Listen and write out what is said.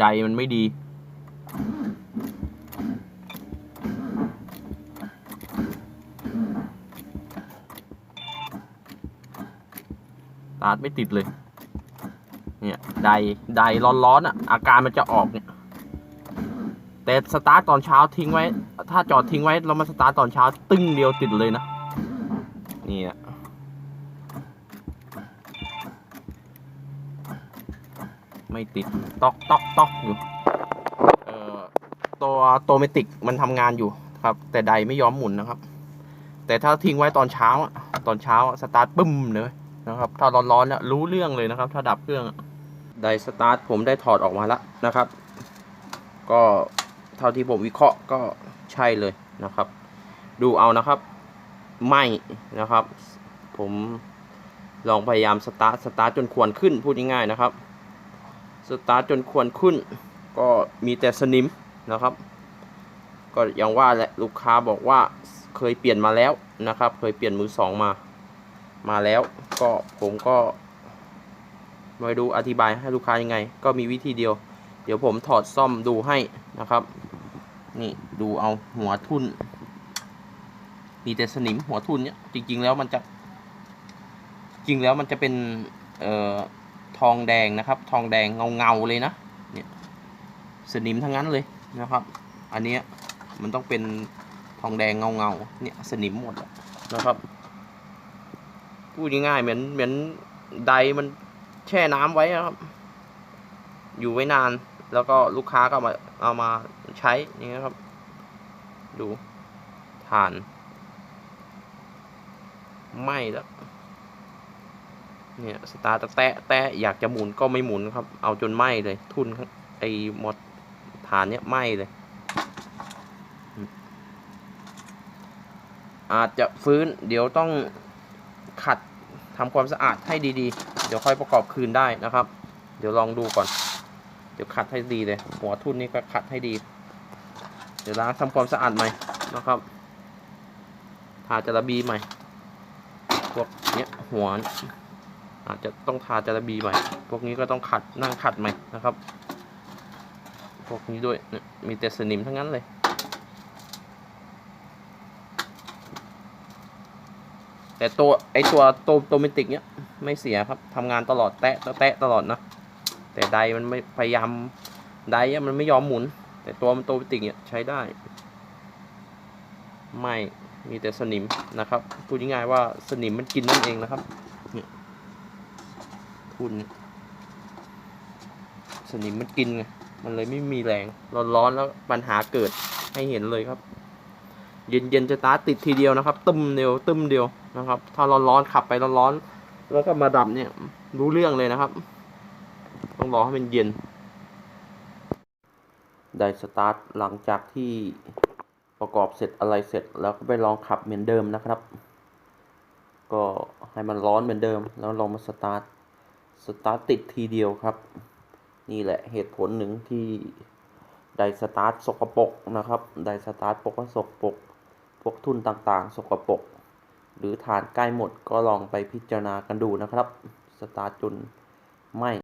ไดมันไม่ดีสตาร์ทไม่ติดเลย เนี่ยไดไดร้อนๆอะ อาการมันจะออกเนี่ย แต่สตาร์ทตอนเช้าทิ้งไว้ ถ้าจอดทิ้งไว้แล้วมาสตาร์ทตอนเช้า ตึ้งเดียวติดเลยนะ นี่อะ ไม่ติดตอกตอกตอกอยู่เอ่อตัวโตเมติกมันทำงานอยู่ครับ แต่ไดไม่ยอมหมุนนะครับ แต่ถ้าทิ้งไว้ตอนเช้าตอนเช้าสตาร์ทปึ้มเลยนะครับถ้าร้อนๆเนี่ยรู้เรื่องเลยนะครับ ถ้าดับเครื่องไดสตาร์ทผมได้ถอดออกมาแล้วนะครับ ก็เท่าที่ผมวิเคราะห์ก็ใช่เลยนะครับ ดูเอานะครับไม่นะครับ ผมลองพยายามสตาร์ทสตาร์ทจนควรขึ้นพูดง่ายๆนะครับ สตาร์ทจนควรขึ้น ก็มีแต่สนิมนะครับ ก็อย่างว่าแหละลูกค้าบอกว่าเคยเปลี่ยนมาแล้วนะครับ เคยเปลี่ยนมือสองมา มาแล้วก็ผมก็ไม่รู้อธิบายให้ลูกค้ายังไง ก็มีวิธีเดียว เดี๋ยวผมถอดซ่อมดูให้นะครับ นี่ดูเอาหัวทุ่นมีแต่สนิมหัวทุ่นเนี่ยจริง ๆ แล้วมันจะ จริงแล้วมันจะเป็นเอ่อ ทองแดงนะครับ ทองแดงเงาๆเลยนะเนี่ยสนิมทั้งนั้นเลยนะครับ อันนี้มันต้องเป็นทองแดงเงาๆเนี่ยสนิมหมดนะครับพูดง่ายๆเหมือนเหมือนไดมันแช่น้ำไว้อะครับ อยู่ไว้นาน แล้วก็ลูกค้าก็มาเอามาใช้อย่างเงี้ยครับ ดูฐานไหม้แล้ว เนี่ยสตาร์ทแตะแตะอยากจะหมุนก็ไม่หมุนครับ เอาจนไหม้เลย ทุนไอ้หมดฐานเนี่ยไหม้เลย อาจจะฟื้นเดี๋ยวต้องขัดทำความสะอาดให้ดีๆ เดี๋ยวค่อยประกอบคืนได้นะครับ เดี๋ยวลองดูก่อน เดี๋ยวขัดให้ดีเลย หัวทุ่นนี่ก็ขัดให้ดี เดี๋ยวล้างทำความสะอาดใหม่นะครับทาจาระบีใหม่พวกเนี้ยหัว อาจจะต้องทาจาระบีใหม่ พวกนี้ก็ต้องขัดนั่งขัดใหม่นะครับ พวกนี้ด้วยมีแต่สนิมทั้งนั้นเลย แต่ตัวไอตัวโตัวตัวเมติกเนี้ยไม่เสียครับทำงานตลอดแตะแตะตลอดนะ แต่ไดมันไม่พยายามไดมันไม่ยอมหมุน แต่ตัวมันตัวเมติกเนี้ยใช้ได้ ไม่มีแต่สนิมนะครับพูดง่ายๆว่าสนิมมันกินนั่นเองนะครับ ทุนสนิมมันกินไงมันเลยไม่มีแรงร้อนๆแล้วปัญหาเกิดให้เห็นเลยครับ เย็นๆจะสตาร์ทติดทีเดียวนะครับ ตึมเดียวตึมเดียวนะครับ ถ้าร้อนๆขับไปร้อนๆแล้วก็มาดับเนี่ย รู้เรื่องเลยนะครับ ต้องรอให้มันเย็น ได้สตาร์ทหลังจากที่ประกอบเสร็จอะไรเสร็จ แล้วก็ไปลองขับเหมือนเดิมนะครับ ก็ให้มันร้อนเหมือนเดิม แล้วลองมาสตาร์ท สตาร์ทติดทีเดียวครับ นี่แหละเหตุผลหนึ่งที่ไดสตาร์ทสกปรกนะครับไดสตาร์ทปกสกปรกพวกทุนต่างๆ สกปรกหรือฐานใกล้หมดก็ลองไปพิจารณากันดูนะครับ สตาร์ทจนไม่